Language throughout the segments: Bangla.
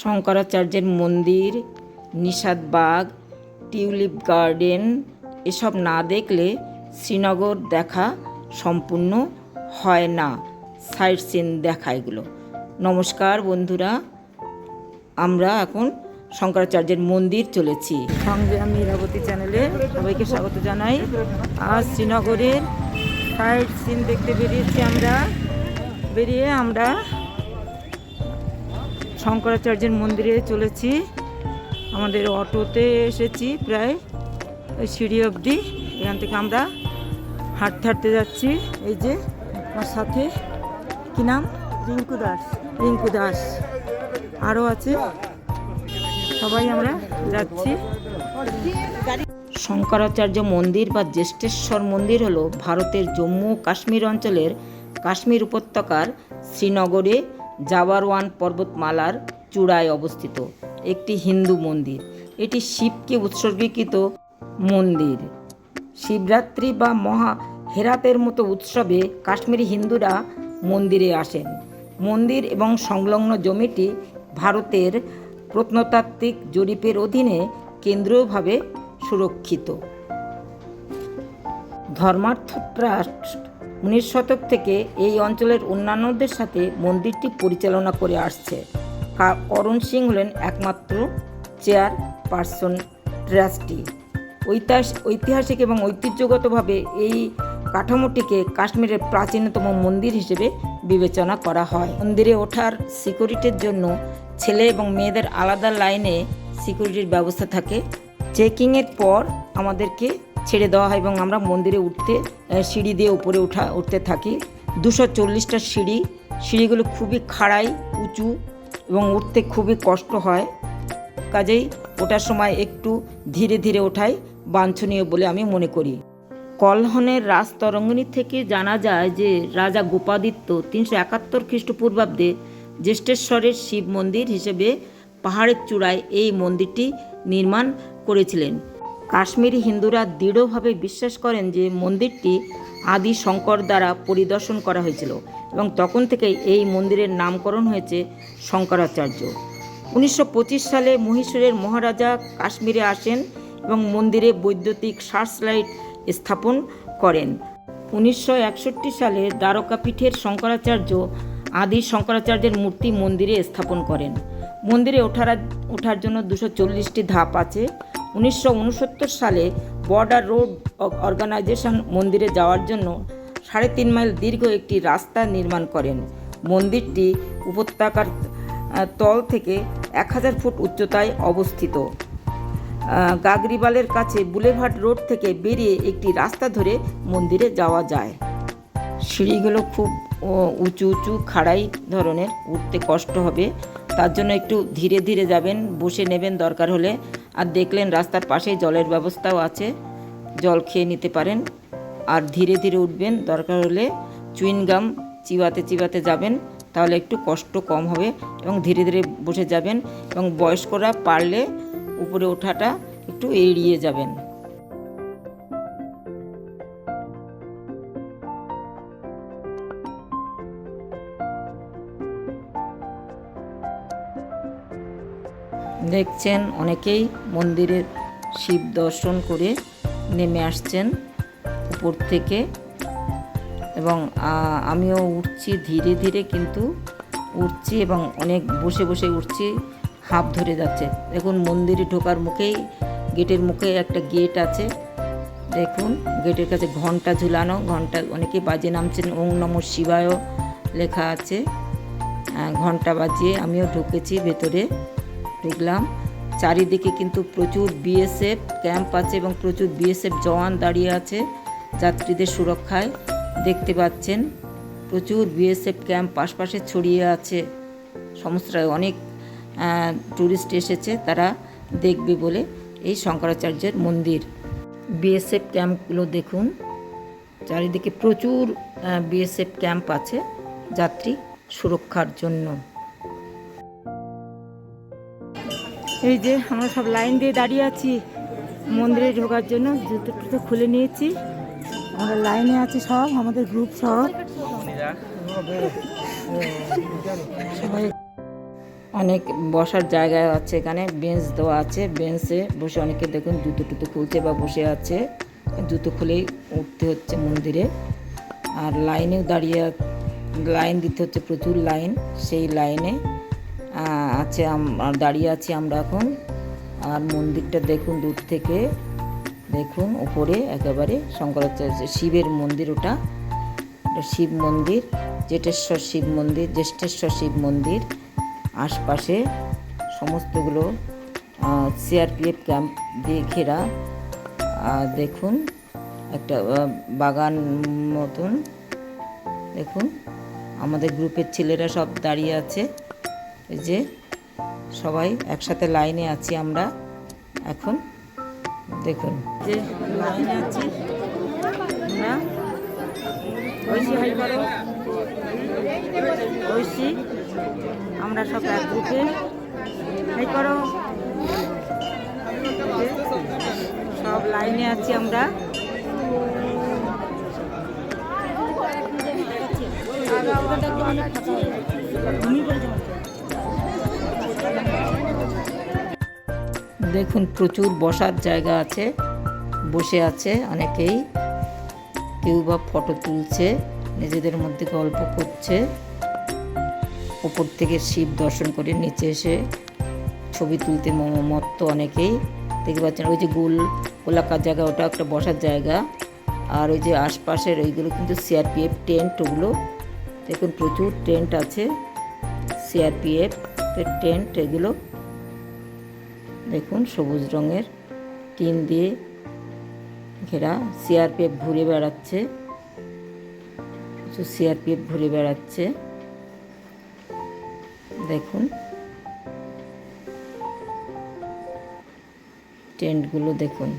শঙ্করাচার্যের মন্দির নিষাদবাগ টিউলিপ গার্ডেন, এসব না দেখলে শ্রীনগর দেখা সম্পূর্ণ হয় না। সাইট সিন দেখা এগুলো। নমস্কার বন্ধুরা, আমরা এখন শঙ্করাচার্যের মন্দির চলেছি। সঙ্গে আমি ইরাবতী চ্যানেলে সবাইকে স্বাগত জানাই। আজ শ্রীনগরের সাইট সিন দেখতে বেরিয়েছি আমরা। বেরিয়ে আমরা শঙ্করাচার্যের মন্দিরে চলেছি। আমাদের অটোতে এসেছি প্রায় ওই সিঁড়ি অবধি। এখান থেকে আমরা হাঁটতে হাঁটতে যাচ্ছি। এই যে আমার সাথে কি নাম? রিঙ্কু দাস। রিঙ্কু দাস। আরও আছে। সবাই আমরা যাচ্ছি। শঙ্করাচার্য মন্দির বা জ্যেষ্ঠেশ্বর মন্দির হলো ভারতের জম্মু ও কাশ্মীর অঞ্চলের কাশ্মীর উপত্যকার শ্রীনগরে জাবারওয়ান পর্বতমালার চূড়ায় অবস্থিত। একটি হিন্দু মন্দির। এটি শিবকে উৎসর্গীকৃত মন্দির। শিবরাত্রি বা মহা হেরাতের মতো উৎসবে কাশ্মীরি হিন্দুরা মন্দিরে আসেন। মন্দির এবং সংলগ্ন জমিটি ভারতের প্রত্নতাত্ত্বিক জরিপের অধীনে কেন্দ্রীয়ভাবে সুরক্ষিত। ধর্মার্থ ট্রাস্ট উনিশ শতক থেকে এই অঞ্চলের অন্যান্যদের সাথে মন্দিরটি পরিচালনা করে আসছে। করণ সিং হলেন একমাত্র চেয়ার পার্সন ট্রাস্টি। ঐতিহাস- ঐতিহাসিক এবং ঐতিহ্যগতভাবে এই কাঠামোটিকে কাশ্মীরের প্রাচীনতম মন্দির হিসেবে বিবেচনা করা হয়। মন্দিরে ওঠার সিকিউরিটির জন্য ছেলে এবং মেয়েদের আলাদা লাইনে সিকিউরিটির ব্যবস্থা থাকে। চেকিংয়ের পর আমাদেরকে ছেড়ে দেওয়া হয় এবং আমরা মন্দিরে উঠতে সিঁড়ি দিয়ে উপরে উঠা, উঠতে থাকি। দুশো চল্লিশটা সিঁড়ি, সিঁড়িগুলো খুবই খাড়াই, উঁচু এবং উঠতে খুবই কষ্ট হয়। কাজেই ওঠার সময় একটু ধীরে ধীরে ওঠাই বাঞ্ছনীয় বলে আমি মনে করি। কলহনের রাজতরঙ্গিনী থেকে জানা যায় যে রাজা গোপাদিত্য তিনশো একাত্তর খ্রিস্টপূর্বাব্দে জ্যেষ্ঠেশ্বরের শিব মন্দির হিসেবে পাহাড়ের চূড়ায় এই মন্দিরটি নির্মাণ করেছিলেন। কাশ্মীরি হিন্দুরা দৃঢ়ভাবে বিশ্বাস করেন যে মন্দিরটি আদি শঙ্কর দ্বারা পরিদর্শন করা হয়েছিল এবং তখন থেকেই এই মন্দিরের নামকরণ হয়েছে শঙ্করাচার্য। উনিশশো পঁচিশ সালে মহীশূরের মহারাজা কাশ্মীরে আসেন এবং মন্দিরে বৈদ্যুতিক সার্চ লাইট স্থাপন করেন। উনিশশো একষট্টি সালে দ্বারকাপীঠের শঙ্করাচার্য আদি শঙ্করাচার্যের মূর্তি মন্দিরে স্থাপন করেন। মন্দিরে ওঠার ওঠার জন্য দুশো চল্লিশটি ধাপ আছে। উনিশশো উনসত্তর সালে বর্ডার রোড অর্গানাইজেশন মন্দিরে যাওয়ার জন্য সাড়ে তিন মাইল দীর্ঘ একটি রাস্তা নির্মাণ করেন। মন্দিরটি উপত্যকার তল থেকে এক হাজার ফুট উচ্চতায় অবস্থিত। গাগরিবালের কাছে বুলেভার্ড রোড থেকে বেরিয়ে একটি রাস্তা ধরে মন্দিরে যাওয়া যায়। সিঁড়িগুলো খুব উঁচু উঁচু, খাড়াই ধরনের। উঠতে কষ্ট হবে। তার জন্য একটু ধীরে ধীরে যাবেন, বসে নেবেন দরকার হলে। আর দেখলেন রাস্তার পাশে জলের ব্যবস্থাও আছে। জল খেয়ে নিতে পারেন। আর ধীরে ধীরে উঠবেন। দরকার হলে চুইনগাম চিবাতে চিবাতে যাবেন। তাহলে একটু কষ্ট কম হবে এবং ধীরে ধীরে বসে যাবেন এবং বয়স্করা পারলে উপরে ওঠাটা একটু এড়িয়ে যাবেন। দেখছেন অনেকেই মন্দিরের শিব দর্শন করে নেমে আসছেন উপর থেকে এবং আমিও উঠছি ধীরে ধীরে কিন্তু উঠছি এবং অনেক বসে বসে উঠছি, হাঁপ ধরে যাচ্ছে। দেখুন মন্দিরে ঢোকার মুখেই, গেটের মুখে একটা গেট আছে। দেখুন গেটের কাছে ঘণ্টা ঝুলানো, ঘণ্টা, অনেকে বাজে নামছেন, ওং নম শিবায় লেখা আছে। ঘণ্টা বাজিয়ে আমিও ঢুকেছি ভেতরে। ঢুকলাম চারিদিকে কিন্তু প্রচুর বিএসএফ ক্যাম্প আছে এবং প্রচুর বিএসএফ জওয়ান দাঁড়িয়ে আছে যাত্রীদের সুরক্ষায়। দেখতে পাচ্ছেন, প্রচুর বিএসএফ ক্যাম্প আশপাশে ছড়িয়ে আছে। সমস্ত অনেক ট্যুরিস্ট এসেছে, তারা দেখবে বলে এই শঙ্করাচার্যের মন্দির। বিএসএফ ক্যাম্পগুলো দেখুন, চারিদিকে প্রচুর বিএসএফ ক্যাম্প আছে যাত্রী সুরক্ষার জন্য। এই যে আমরা সব লাইন দিয়ে দাঁড়িয়ে আছি। মন্দিরে ঢোকার জন্য, জুতো টুতো খুলে নিয়েছি। আমরা লাইনে আছি সব, আমাদের গ্রুপ সব। সবাই অনেক বসার জায়গা আছে এখানে বেঞ্চ দেওয়া আছে। বেঞ্চে বসে অনেকে দেখুন জুতো টুতো খুলছে বা বসে আছে। জুতো খুলেই উঠতে হচ্ছে মন্দিরে। আর লাইনেও দাঁড়িয়ে, লাইন দিতে হচ্ছে প্রচুর লাইন, সেই লাইনে। আছে দাঁড়িয়ে আছি আমরা এখন। আর মন্দিরটা দেখুন দূর থেকে। দেখুন উপরে একেবারে শঙ্করাচার্য শিবের মন্দির ওটা। শিব মন্দির জেটেশ্বর শিব মন্দির, জ্যেষ্ঠেশ্বর শিব মন্দির। আশপাশে সমস্তগুলো সিআরপিএফ ক্যাম্প দিয়ে ঘেরা। দেখুন একটা বাগান মতন। দেখুন, আমাদের গ্রুপের ছেলেরা সব দাঁড়িয়ে আছে। এই যে সবাই একসাথে লাইনে আছি আমরা। এখন দেখুন। যে লাইনে আছি আমরা। ঐশী, হাই করো। আমরা সব এক গ্রুপে। হাই করো। সব লাইনে আছি আমরা। দেখুন প্রচুর বসার জায়গা আছে, বসে আছে অনেকেই। কেউ বা ফটো তুলছে, নিজেদের মধ্যে গল্প করছে। উপর থেকে শিব দর্শন করে নিচে এসে ছবি তুলতে মত্ত অনেকেই। দেখতে পাচ্ছেন, ওই যে গোল, গোলাকার জায়গা, ওটা একটা বসার জায়গা। আর ওই যে আশপাশের ওইগুলো কিন্তু সিআরপিএফ টেন্ট, ওগুলো। দেখুন প্রচুর টেন্ট আছে সিআরপিএফ টেন্ট, এগুলো। দেখুন, সবুজ রঙের টিন দিয়ে ঘেরা সিআরপিএফ ঘুরে বেড়াচ্ছে। কিছু সিআরপিএফ ঘুরে বেড়াচ্ছে। দেখুন টেন্টগুলো দেখুন।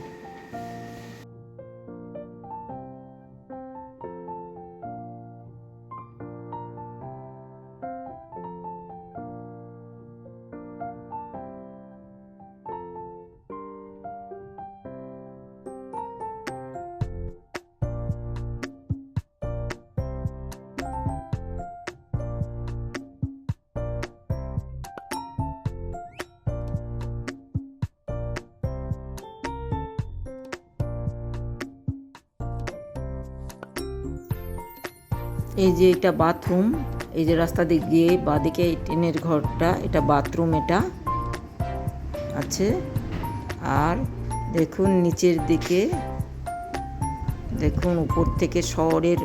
এই যে এটা বাথরুম, এই যে রাস্তা দিক দিয়ে বাঁদিকে এই টিনের ঘরটা, এটা বাথরুম এটা আছে। আর দেখুন নিচের দিকে, দেখুন উপর থেকে শহরের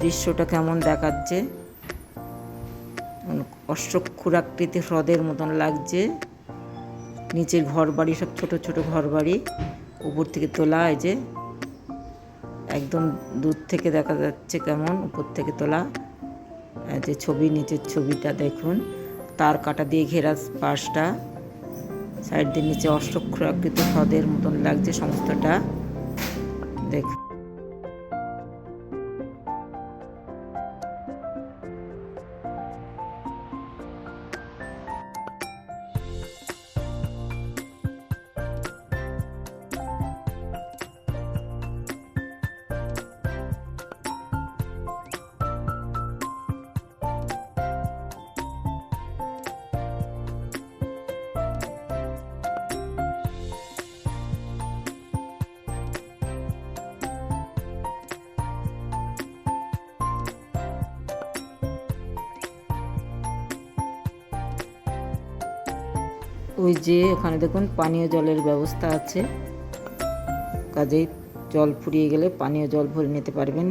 দৃশ্যটা কেমন দেখাচ্ছে। অশ্বক্ষুরাকৃতি হ্রদের মতন লাগছে। নিচের ঘর বাড়ি সব ছোট ছোট ঘর বাড়ি উপর থেকে তোলা এই যে একদম দূর থেকে দেখা যাচ্ছে কেমন, উপর থেকে তোলা। যে ছবি, নিচের ছবিটা দেখুন। তার কাটা দিয়ে ঘেরা পাশটা। সাইড দিয়ে নিচে অষ্টক্ষরাকৃত হ্রদের মতন লাগছে সমস্তটা। ওই যে ওখানে দেখুন পানীয় জলের ব্যবস্থা আছে। কাজেই জল ফুরিয়ে গেলে পানীয় জল ভরে নিতে পারবেন।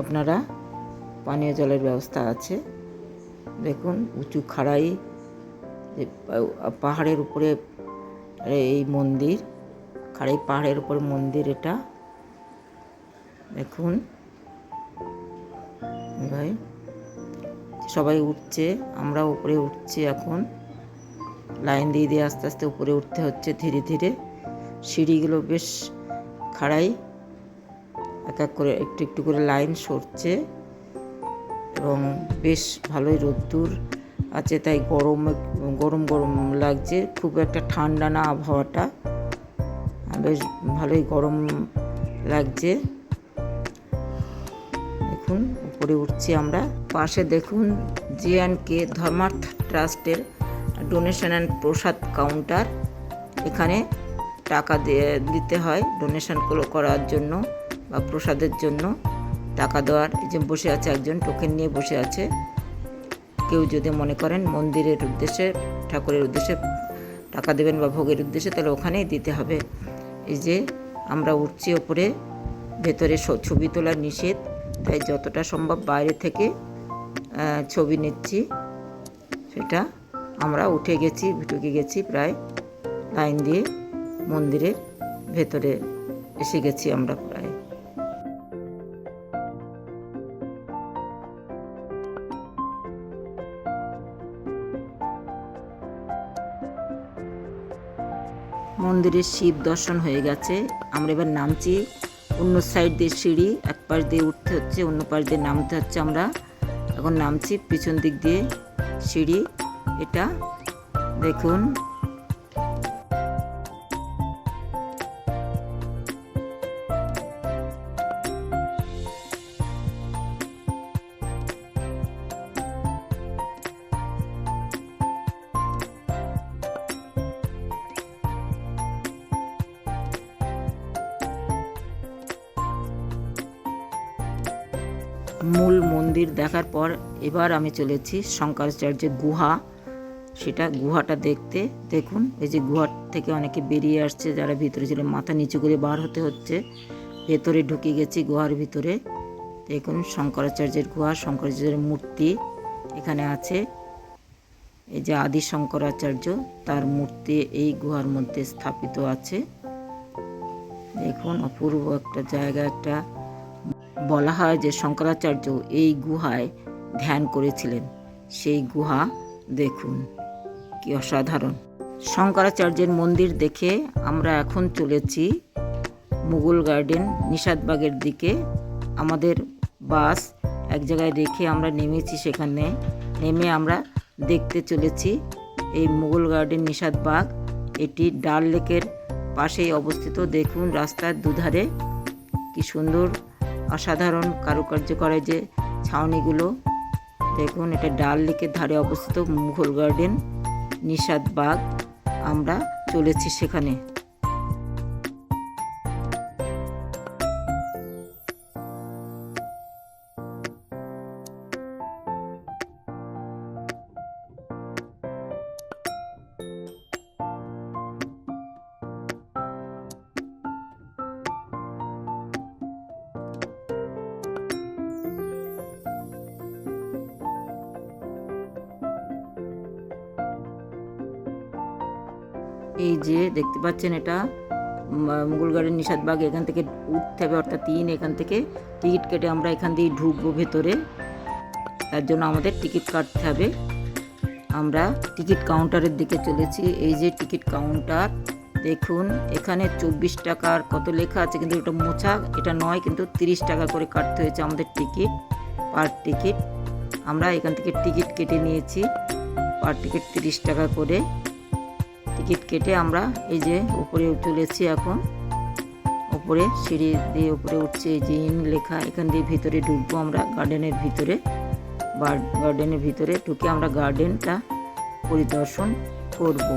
আপনারা পানীয় জলের ব্যবস্থা আছে। দেখুন উঁচু খাড়াই পাহাড়ের উপরে এই মন্দির, খাড়াই পাহাড়ের উপর মন্দির এটা। দেখুন, ভাই। সবাই উঠছে, আমরা উপরে উঠছি এখন। লাইন দিয়ে দিয়ে আস্তে আস্তে উপরে উঠতে হচ্ছে ধীরে ধীরে। সিঁড়িগুলো বেশ খাড়াই, এক এক করে একটু একটু করে লাইন সরছে এবং বেশ ভালোই রোদ্দুর আছে, তাই গরম গরম গরম লাগছে। খুব একটা ঠান্ডা না আবহাওয়াটা, বেশ ভালোই গরম লাগছে। উপরে উঠছি আমরা। পাশে দেখুন জে অ্যান্ড কে ধর্মার্থ ট্রাস্টের ডোনেশন অ্যান্ড প্রসাদ কাউন্টার। এখানে টাকা দিতে হয় ডোনেশন করার জন্য বা প্রসাদের জন্য টাকা দেওয়ার। এই যে বসে আছে একজন, টোকেন নিয়ে বসে আছে। কেউ যদি মনে করেন মন্দিরের উদ্দেশ্যে, ঠাকুরের উদ্দেশ্যে টাকা দেবেন বা ভোগের উদ্দেশ্যে, তাহলে ওখানেই দিতে হবে। এই যে আমরা উঠছি ওপরে, ভেতরে ছবি তোলা নিষেধ। তাই যতটা সম্ভব বাইরে থেকে ছবি নিচ্ছি। সেটা আমরা উঠে গেছি, ঢুকে গেছি প্রায় লাইন দিয়ে মন্দিরের ভেতরে এসে গেছি আমরা প্রায়। মন্দিরের শিব দর্শন হয়ে গেছে। আমরা এবার নামছি অন্য সাইড দিয়ে সিঁড়ি, এক পাশ দিয়ে উঠতে হচ্ছে, অন্য পাশ দিয়ে নামতে হচ্ছে আমরা। এখন নামছি, পিছন দিক দিয়ে সিঁড়ি, এটা দেখুন। দেখার পর এবার আমি চলেছি শঙ্করাচার্যের গুহা। সেটা গুহাটা দেখতে। দেখুন, এই যে গুহার থেকে অনেকে বেরিয়ে আসছে, যারা ভিতরে ছিল, মাথা নিচু করে বার হতে হচ্ছে। ভেতরে ঢুকে গেছি গুহার ভিতরে। দেখুন, শঙ্করাচার্যের গুহা, শঙ্করাচার্যের মূর্তি এখানে আছে। এই যে আদি শঙ্করাচার্য, তার মূর্তি এই গুহার মধ্যে স্থাপিত আছে। দেখুন, অপূর্ব একটা জায়গা, একটা বলা হয় যে শঙ্করাচার্য এই গুহায় ধ্যান করেছিলেন। সেই গুহা দেখুন, কি অসাধারণ। শঙ্করাচার্যের মন্দির দেখে আমরা এখন চলেছি মুঘল গার্ডেন নিষাদবাগের দিকে। আমাদের বাস এক জায়গায় রেখে আমরা নেমেছি সেখানে। নেমে আমরা দেখতে চলেছি এই মুঘল গার্ডেন নিষাদবাগ। এটি ডাল লেকের পাশেই অবস্থিত। দেখুন রাস্তার দুধারে কি সুন্দর অসাধারণ কারুকার্য করে যে ছাউনিগুলো। দেখুন, এটা ডাল লেকের ধারে অবস্থিত মুঘল গার্ডেন, নিষাদ বাগ। আমরা চলেছি সেখানে। এই যে দেখতে পাচ্ছেন এটা ম- মুঘল গার্ডেন নিষাদবাগ এখান থেকে উঠতে হবে, অর্থাৎ তিন এখান থেকে টিকিট কেটে আমরা এখান দিয়ে ঢুকবো ভেতরে। তার জন্য আমাদের টিকিট কাটতে হবে। আমরা টিকিট কাউন্টারের দিকে চলেছি। এই যে টিকিট কাউন্টার, দেখুন, এখানে চব্বিশ টাকার কত লেখা আছে, কিন্তু এটা মোছা, এটা নয়, কিন্তু তিরিশ টাকা করে কাটতে হয়েছে আমাদের টিকিট, পার টিকিট। আমরা এখান থেকে টিকিট কেটে নিয়েছি, পার টিকিট তিরিশ টাকা করে। টিকিট কেটে আমরা এই যে উপরে চলেছি এখন। উপরে সিঁড়ি দিয়ে উপরে উঠছে এই যে ইন লেখা। এখান দিয়ে ভিতরে ঢুকবো আমরা গার্ডেনের ভিতরে। গার্ডেনের ভিতরে ঢুকে আমরা গার্ডেনটা পরিদর্শন করব,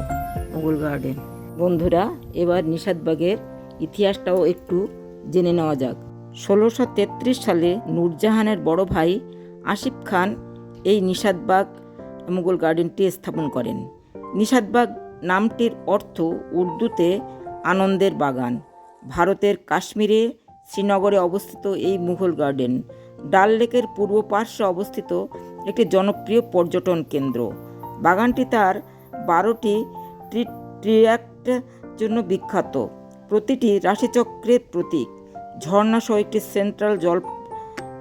মুঘল গার্ডেন। বন্ধুরা, এবার নিষাদবাগের ইতিহাসটাও একটু জেনে নেওয়া যাক। ষোলোশো তেত্রিশ সালে নূরজাহানের বড় ভাই আসিফ খান এই নিষাদবাগ মুঘল গার্ডেনটি স্থাপন করেন। নিষাদবাগ নামটির অর্থ উর্দুতে আনন্দের বাগান। ভারতের কাশ্মীরে শ্রীনগরে অবস্থিত এই মুঘল গার্ডেন, ডাল লেকের পূর্ব পার্শ্বে অবস্থিত একটি জনপ্রিয় পর্যটন কেন্দ্র। বাগানটি তার বারোটি ট্রি, ট্রিয়াক্ট জন্য বিখ্যাত। প্রতিটি রাশিচক্রের প্রতীক। ঝর্ণা সহ একটি সেন্ট্রাল জল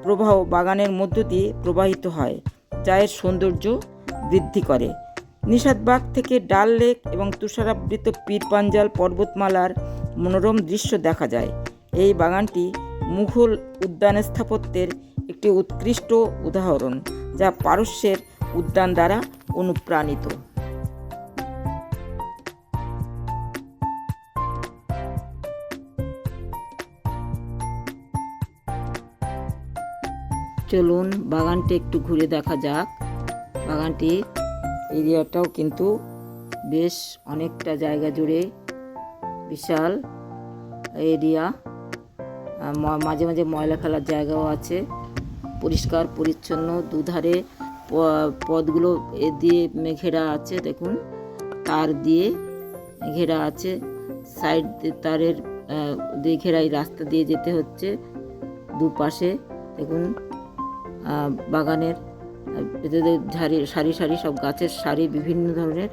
প্রবাহ বাগানের মধ্য দিয়ে প্রবাহিত হয়। যা এর সৌন্দর্য বৃদ্ধি করে। নিষাদবাগ থেকে ডাল লেক এবং তুষারাবৃত পীরপাঞ্জাল পর্বতমালার মনোরম দৃশ্য দেখা যায়। এই বাগানটি মুঘল উদ্যান স্থাপত্যের একটি উৎকৃষ্ট উদাহরণ যা পারস্যের উদ্যান দ্বারা অনুপ্রাণিত। চলুন বাগানটি একটু ঘুরে দেখা যাক। বাগানটি এরিয়াটাও কিন্তু বেশ অনেকটা জায়গা জুড়ে বিশাল এরিয়া। মাঝে মাঝে ময়লা ফেলার জায়গাও আছে। পরিষ্কার, পরিচ্ছন্ন, দুধারে প- পথগুলো এ দিয়ে ঘেরা আছে, দেখুন। তার দিয়ে ঘেরা আছে। সাইড তারের দিয়ে ঘেরা এই রাস্তা দিয়ে যেতে হচ্ছে। দুপাশে, দেখুন বাগানের ঝাড়ি, সারি সারি সব গাছের সারি বিভিন্ন ধরনের।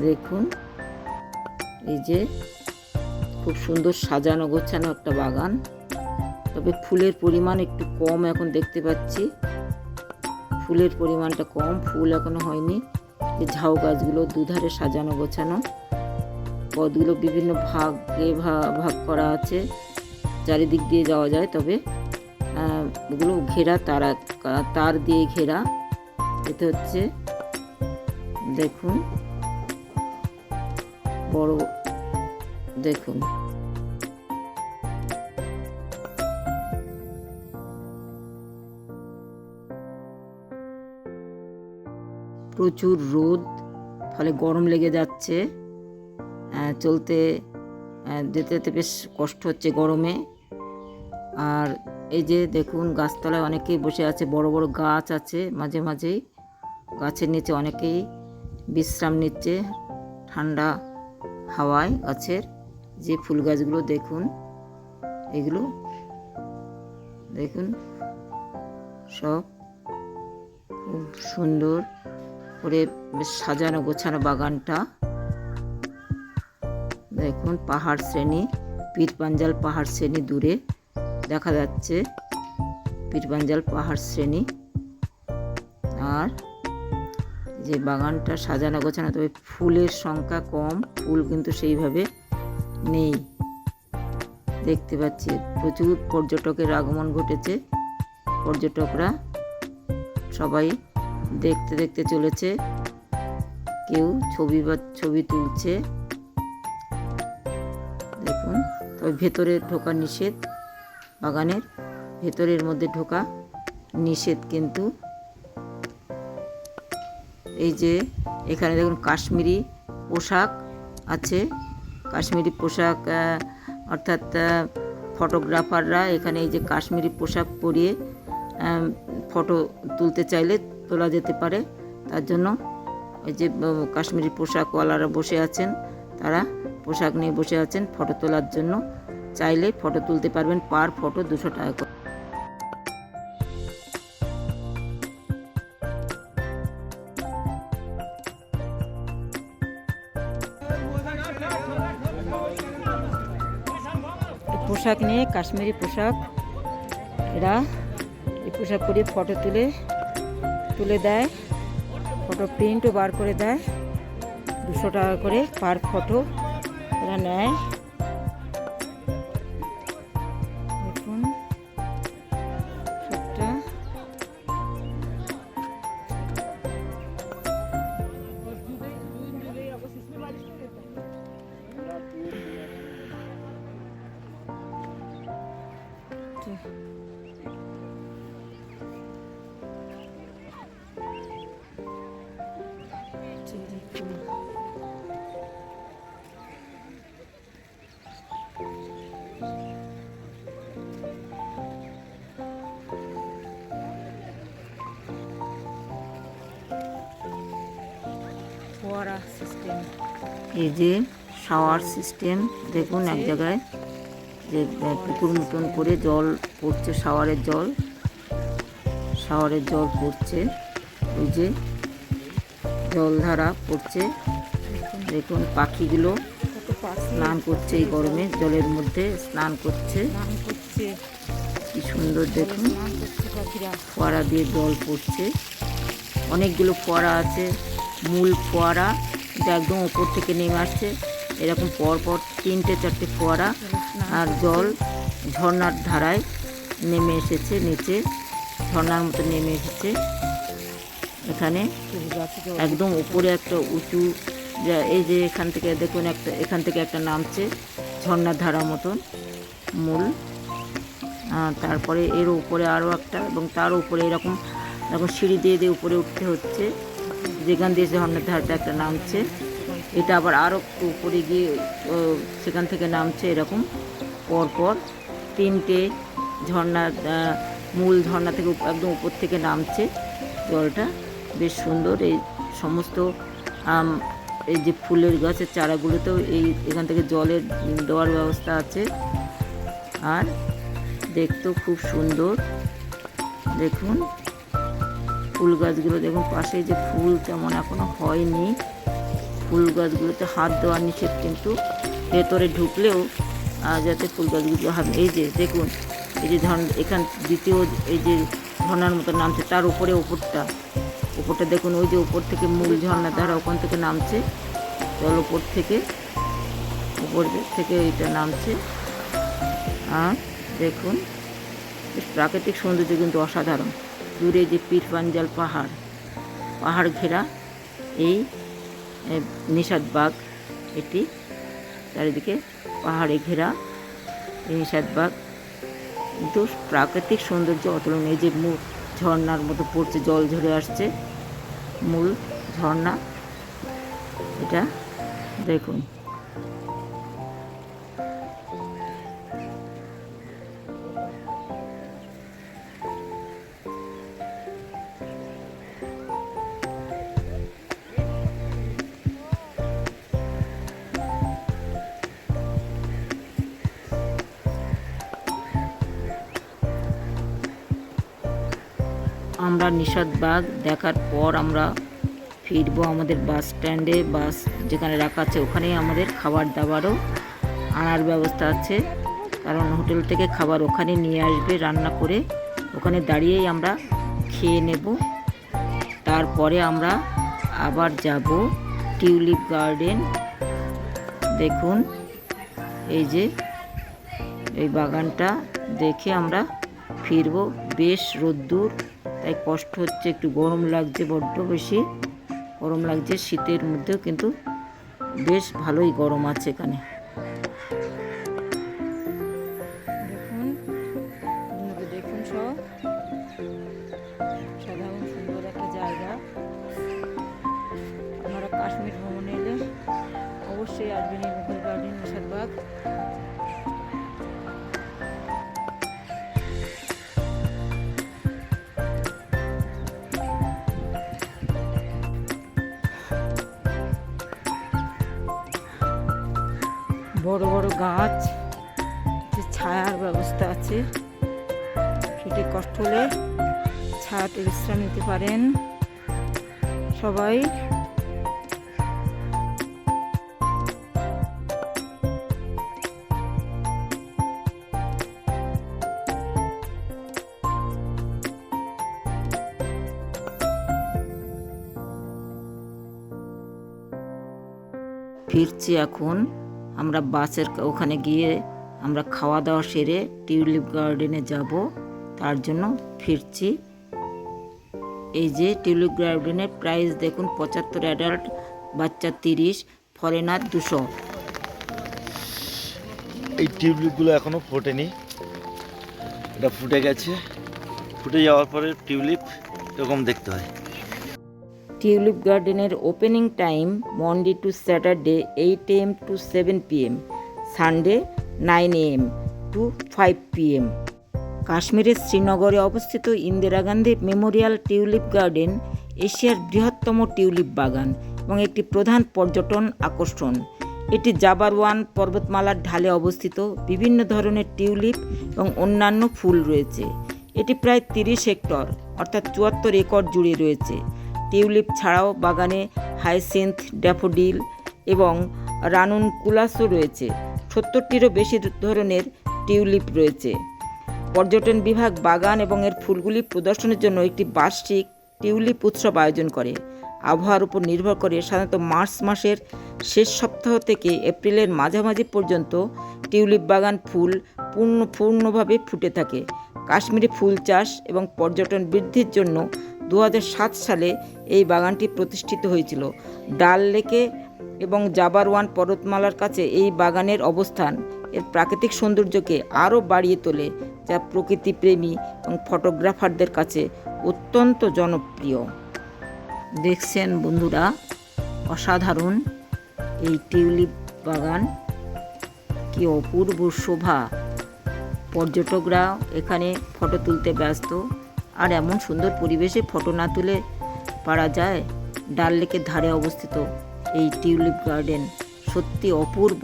দেখুন, এই যে খুব সুন্দর সাজানো গোছানো একটা বাগান। তবে ফুলের পরিমাণ একটু কম এখন দেখতে পাচ্ছি। ফুলের পরিমাণটা কম, ফুল এখনও হয়নি। যে ঝাউ গাছগুলো দুধারে সাজানো গোছানো। পথগুলো বিভিন্ন ভাগে ভাগ করা আছে। চারিদিক দিয়ে যাওয়া যায় তবে। ওগুলো ঘেরা তারা, তার দিয়ে ঘেরা। এতে হচ্ছে, দেখুন, বড়, দেখুন। প্রচুর রোদ, ফলে গরম লেগে যাচ্ছে। চলতে যেতে যেতে বেশ কষ্ট হচ্ছে গরমে। আর এই যে দেখুন, গাছতলায় অনেকেই বসে আছে, বড় বড় গাছ আছে মাঝে মাঝেই। গাছের নিচে অনেকেই বিশ্রাম নিচ্ছে, ঠান্ডা হাওয়ায় গাছের। যে ফুল গাছগুলো দেখুন, এগুলো দেখুন, সব খুব সুন্দর করে বেশ সাজানো গোছানো বাগানটা। দেখুন, পাহাড় শ্রেণি, পীরপাঞ্জাল পাহাড় শ্রেণি দূরে। দেখা যাচ্ছে। পীরপাঞ্জাল পাহাড় শ্রেণি। আর যে বাগানটা সাজানো গোছানো, তবে ফুলের সংখ্যা কম, ফুল কিন্তু সেইভাবে নেই। দেখতে পাচ্ছি, প্রচুর পর্যটকের আগমন ঘটেছে। পর্যটকরা সবাই দেখতে দেখতে চলেছে। কেউ ছবি বা ছবি তুলছে। দেখুন, তবে ভেতরে ঢোকা নিষেধ। বাগানের ভেতরের মধ্যে ঢোকা নিষেধ কিন্তু। এই যে এখানে দেখুন কাশ্মীরি পোশাক আছে। কাশ্মীরি পোশাক অর্থাৎ ফটোগ্রাফাররা এখানে এই যে কাশ্মীরি পোশাক পরিয়ে ফটো তুলতে চাইলে তোলা যেতে পারে। তার জন্য এই যে কাশ্মীরি পোশাকওয়ালারা বসে আছেন, তারা পোশাক নিয়ে বসে আছেন ফটো তোলার জন্য। চাইলে ফটো তুলতে পারবেন পার ফটো দুশো টাকা করে। পোশাক নিয়ে কাশ্মীরি পোশাক, এরা এই পোশাক পরে ফটো তুলে তুলে দেয় ফটো প্রিন্টও বার করে দেয়, দুশো টাকা করে পার ফটো এরা নেয়। এই যে শাওয়ার সিস্টেম দেখুন এক জায়গায় যে পুকুর মতন করে জল পড়ছে শাওয়ারের জল শাওয়ারের জল পড়ছে ওই যে জলধারা পড়ছে দেখুন পাখিগুলো স্নান করছে এই গরমে জলের মধ্যে স্নান করছে। কি সুন্দর দেখুন। ফোয়ারা দিয়ে জল পড়ছে। অনেকগুলো ফোয়ারা আছে মূল ফোয়ারা। যা একদম ওপর থেকে নেমে আসছে। এরকম পরপর তিনটে চারটে ফোয়ারা আর জল ঝর্ণার ধারায় নেমে এসেছে নিচে। ঝর্ণার মতো নেমে এসেছে। এখানে একদম উপরে একটা উঁচু যা- এই যে এখান থেকে দেখুন একটা, এখান থেকে একটা নামছে ঝর্ণার ধারা মতন মূল। তারপরে এর উপরে আরও একটা এবং তার উপরে এরকম এরকম সিঁড়ি দিয়ে দিয়ে উপরে উঠতে হচ্ছে। যেখান দিয়ে ঝর্ণার ধারটা একটা নামছে, এটা আবার আরও উপরে গিয়ে সেখান থেকে নামছে এরকম, পরপর তিনটে ঝর্ণা মূল ঝর্ণা থেকে একদম উপর থেকে নামছে জলটা। বেশ সুন্দর এই সমস্ত এই যে ফুলের গাছের চারাগুলোতেও এই, এখান থেকে জলের দেওয়ার ব্যবস্থা আছে। আর দেখতেও খুব সুন্দর, দেখুন। ফুল গাছগুলো দেখুন পাশে যে ফুল তেমন এখনও হয়নি। ফুল গাছগুলোতে হাত দেওয়া নিষেধ কিন্তু ভেতরে ঢুকলেও যাতে ফুল গাছগুলো হাত এই যে দেখুন, এই যে ধন এখান দ্বিতীয় এই যে ঝর্ণার মতো নামছে, তার উপরে ওপরটা। ওপরটা দেখুন, ওই যে উপর থেকে মূল ঝর্ণা ধারা ওখান থেকে নামছে। জল ওপর থেকে উপর থেকে এটা নামছে। আর দেখুন প্রাকৃতিক সৌন্দর্য কিন্তু অসাধারণ। দূরে যে পীর পাঞ্জাল পাহাড় পাহাড় ঘেরা এই এ, নিষাদবাগ এটি চারিদিকে পাহাড়ে ঘেরা এই নিষাদবাগ কিন্তু প্রাকৃতিক সৌন্দর্য অতুলনীয় যে মূল ঝর্নার মতো পড়ছে জল ঝরে আসছে মূল ঝর্ণা এটা দেখুন। নিষাদবাগ দেখার পর আমরা ফিরবো আমাদের বাস স্ট্যান্ডে। বাস যেখানে রাখা আছে ওখানেই আমাদের খাবার দাবারও আনার ব্যবস্থা আছে। কারণ হোটেল থেকে খাবার ওখানে নিয়ে আসবে, রান্না করে। ওখানে দাঁড়িয়েই আমরা খেয়ে নেব। তারপরে আমরা আবার যাব টিউলিপ গার্ডেন। দেখুন, এই যে এই বাগানটা দেখে আমরা ফিরবো। বেশ রোদ্দুর। তাই কষ্ট হচ্ছে, একটু গরম লাগছে বড্ড বেশি। গরম লাগছে শীতের মধ্যেও কিন্তু বেশ ভালোই গরম আছে এখানে। সবাই ফিরছি এখন। আমরা বাসের ওখানে গিয়ে আমরা খাওয়া দাওয়া সেরে টিউলিপ গার্ডেনে যাব। তার জন্য ফিরছি। যে টিউলিপ গার্ডেনের প্রাইস দেখুন পঁচাত্তর অ্যাডাল্ট বাচ্চা তিরিশ ফরেনার দুশো। এই টিউলিপগুলো এখনও ফোটেনি। এটা ফুটে গেছে। ফুটে যাওয়ার পরে টিউলিপ এরকম দেখতে হয়। টিউলিপ গার্ডেনের opening time Monday to Saturday eight AM to seven PM Sunday nine AM to five PM কাশ্মীরের শ্রীনগরে অবস্থিত Indira Gandhi memorial tulip garden, এশিয়ার বৃহত্তম টিউলিপ বাগান এবং একটি প্রধান পর্যটন আকর্ষণ। এটি জাবারওয়ান পর্বতমালার ঢালে অবস্থিত। বিভিন্ন ধরনের টিউলিপ এবং অন্যান্য ফুল রয়েছে। এটি প্রায় তিরিশ হেক্টর, অর্থাৎ চুয়াত্তর একর জুড়ে রয়েছে। টিউলিপ ছাড়াও বাগানে হাইসিন্থ ড্যাফোডিল এবং রানুনকুলাসও রয়েছে। সত্তরটিরও বেশি ধরনের টিউলিপ রয়েছে। পর্যটন বিভাগ বাগান এবং এর ফুলগুলি প্রদর্শনের জন্য একটি বার্ষিক টিউলিপ উৎসব আয়োজন করে। আবহাওয়ার উপর নির্ভর করে সাধারণত মার্চ মাসের শেষ সপ্তাহ থেকে এপ্রিলের মাঝামাঝি পর্যন্ত টিউলিপ বাগান ফুল পূর্ণ, পূর্ণভাবে ফুটে থাকে। কাশ্মীরে ফুল চাষ এবং পর্যটন বৃদ্ধির জন্য দু হাজার সাত সালে এই বাগানটি প্রতিষ্ঠিত হয়েছিল। ডাল লেকে এবং জাবারওয়ান পর্বতমালার কাছে এই বাগানের অবস্থান, এর প্রাকৃতিক সৌন্দর্যকে আরও বাড়িয়ে তোলে। যা প্রকৃতিপ্রেমী এবং ফটোগ্রাফারদের কাছে অত্যন্ত জনপ্রিয়। দেখছেন বন্ধুরা, অসাধারণ এই টিউলিপ বাগান। কি অপূর্ব শোভা। পর্যটকরা এখানে ফটো তুলতে ব্যস্ত। আর এমন সুন্দর পরিবেশে ফটো না তুলে পারা যায়, ডাল লেকের ধারে অবস্থিত এই টিউলিপ গার্ডেন। সত্যি অপূর্ব।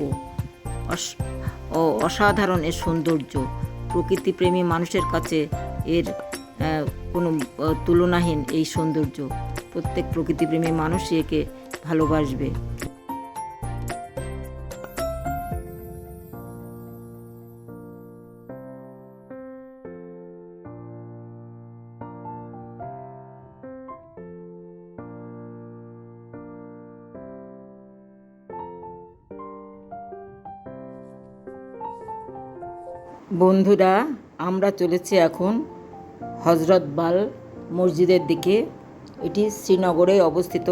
অসাধারণ এর সৌন্দর্য। প্রকৃতিপ্রেমী মানুষের কাছে এর কোনো তুলনাহীন এই সৌন্দর্য। প্রত্যেক প্রকৃতিপ্রেমী মানুষই একে ভালোবাসবে। বন্ধুরা, আমরা চলেছি এখন হজরতবাল মসজিদের দিকে। এটি শ্রীনগরে অবস্থিত।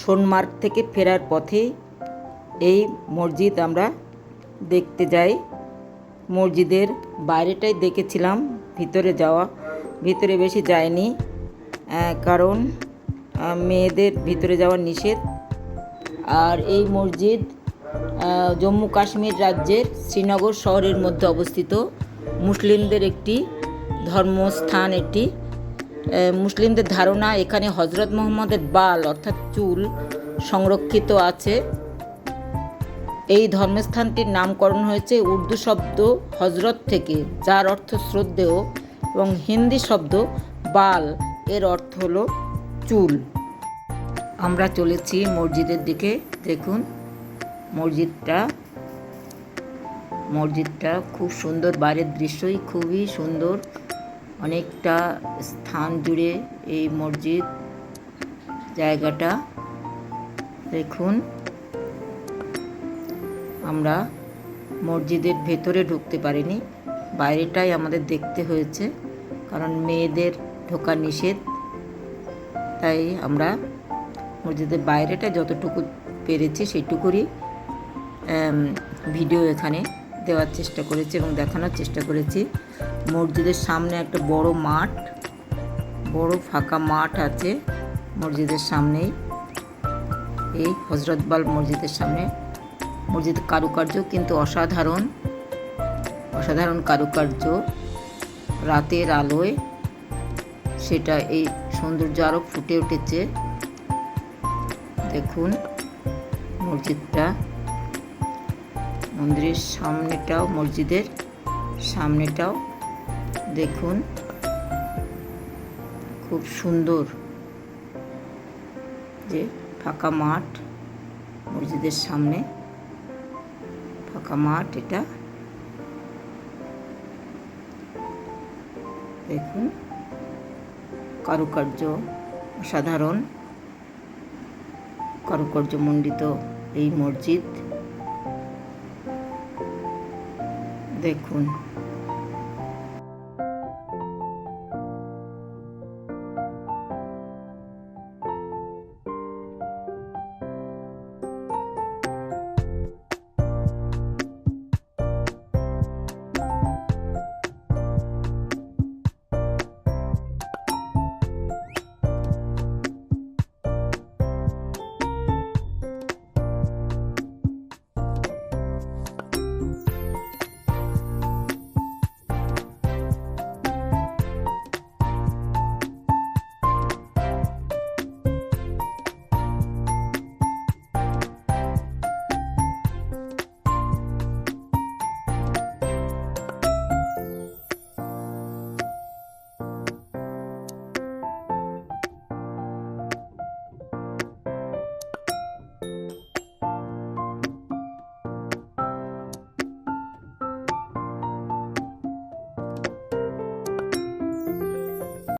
সোনমার্গ থেকে ফেরার পথে এই মসজিদ আমরা দেখতে যাই। মসজিদের বাইরেটাই দেখেছিলাম, ভিতরে যাওয়া, ভিতরে বেশি যায়নি কারণ মেয়েদের ভিতরে যাওয়া নিষেধ। আর এই মসজিদ জম্মু কাশ্মীর রাজ্যের শ্রীনগর শহরের মধ্যে অবস্থিত। মুসলিমদের একটি ধর্মস্থান এটি। মুসলিমদের ধারণা এখানে হজরত মোহাম্মদের বাল অর্থাৎ চুল সংরক্ষিত আছে। এই ধর্মস্থানটির নামকরণ হয়েছে উর্দু শব্দ হজরত থেকে, যার অর্থ শ্রদ্ধেয় এবং হিন্দি শব্দ বাল। এর অর্থ হলো চুল। আমরা চলেছি মসজিদের দিকে, দেখুন। মসজিদটা মসজিদটা খুব সুন্দর বাইরের দৃশ্যই খুবই সুন্দর। অনেকটা স্থান জুড়ে এই মসজিদ জায়গাটা। দেখুন আমরা মসজিদের ভেতরে ঢুকতে পারিনি। বাইরেটাই আমাদের দেখতে হয়েছে কারণ মেয়েদের ঢোকা নিষেধ। তাই আমরা মসজিদের বাইরেটা যতটুকু পেরেছি সেইটুকুরই আম, ভিডিও এখানে দেওয়ার চেষ্টা করেছি এবং দেখানোর চেষ্টা করেছি। মসজিদের সামনে একটা বড় মাঠ, বড় ফাঁকা মাঠ আছে মসজিদের সামনেই। এই হজরতবাল মসজিদের সামনে। মসজিদের কারুকার্য কিন্তু অসাধারণ অসাধারণ কারুকার্য। রাতের আলোয় সেটা এই সৌন্দর্য আরও ফুটে উঠেছে। দেখুন মসজিদটা। মন্দিরের সামনেটাও, মসজিদের সামনেটাও দেখুন। খুব সুন্দর যে ফাঁকা মাঠ, মসজিদের সামনে ফাঁকা মাঠ এটা। দেখুন, কারুকার্য সাধারণ কারুকার্যমণ্ডিত এই মসজিদ। দেখুন।